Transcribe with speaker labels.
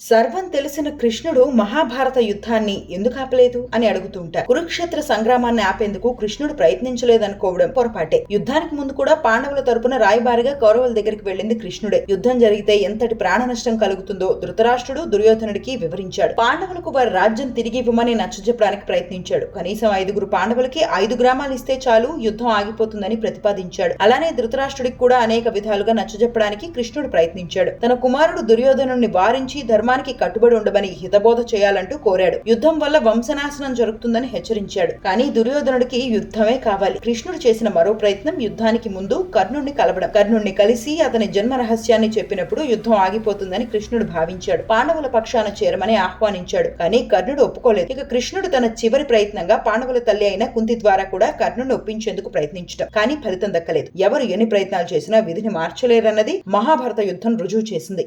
Speaker 1: సర్వం తెలిసిన కృష్ణుడు మహాభారత యుద్ధాన్ని ఎందుకు ఆపలేదు అని అడుగుతుంటారు కురుక్షేత్ర సంగ్రామాన్ని ఆపేందుకు కృష్ణుడు ప్రయత్నించలేదనుకోవడం పొరపాటే. యుద్ధానికి ముందు కూడా పాండవుల తరపున రాయబారిగా కౌరవుల దగ్గరికి వెళ్ళింది కృష్ణుడే. యుద్ధం జరిగితే ఎంతటి ప్రాణ నష్టం కలుగుతుందో ధృతరాష్ట్రుడు దుర్యోధనుడికి వివరించాడు. పాండవులకు వారి రాజ్యం తిరిగి ఇవ్వమని నచ్చజెప్పడానికి ప్రయత్నించాడు. కనీసం ఐదుగురు పాండవులకి ఐదు గ్రామాలు ఇస్తే చాలు యుద్ధం ఆగిపోతుందని ప్రతిపాదించాడు. అలానే ధృతరాష్ట్రుడికి కూడా అనేక విధాలుగా నచ్చజెప్పడానికి కృష్ణుడు ప్రయత్నించాడు. తన కుమారుడు దుర్యోధనుడిని వారించి ధర్మానికి కట్టుబడి ఉండమని హితబోధ చేయాలంటూ కోరాడు. యుద్ధం వల్ల వంశనాశనం జరుగుతుందని హెచ్చరించాడు. కానీ దుర్యోధనుడికి యుద్ధమే కావాలి. కృష్ణుడు చేసిన మరో ప్రయత్నం యుద్ధానికి ముందు కర్ణుడిని కలవడం. కర్ణుడిని కలిసి అతని జన్మ రహస్యాన్ని చెప్పినప్పుడు యుద్ధం ఆగిపోతుందని కృష్ణుడు భావించాడు. పాండవుల పక్షాన చేరమని ఆహ్వానించాడు. కానీ కర్ణుడు ఒప్పుకోలేదు. ఇక కృష్ణుడు తన చివరి ప్రయత్నంగా పాండవుల తల్లి అయిన కుంతి ద్వారా కూడా కర్ణుడిని ఒప్పించేందుకు ప్రయత్నించడం. కానీ ఫలితం దక్కలేదు. ఎవరు ఎన్ని ప్రయత్నాలు చేసినా విధిని మార్చలేరన్నది మహాభారత యుద్ధం రుజువు చేసింది.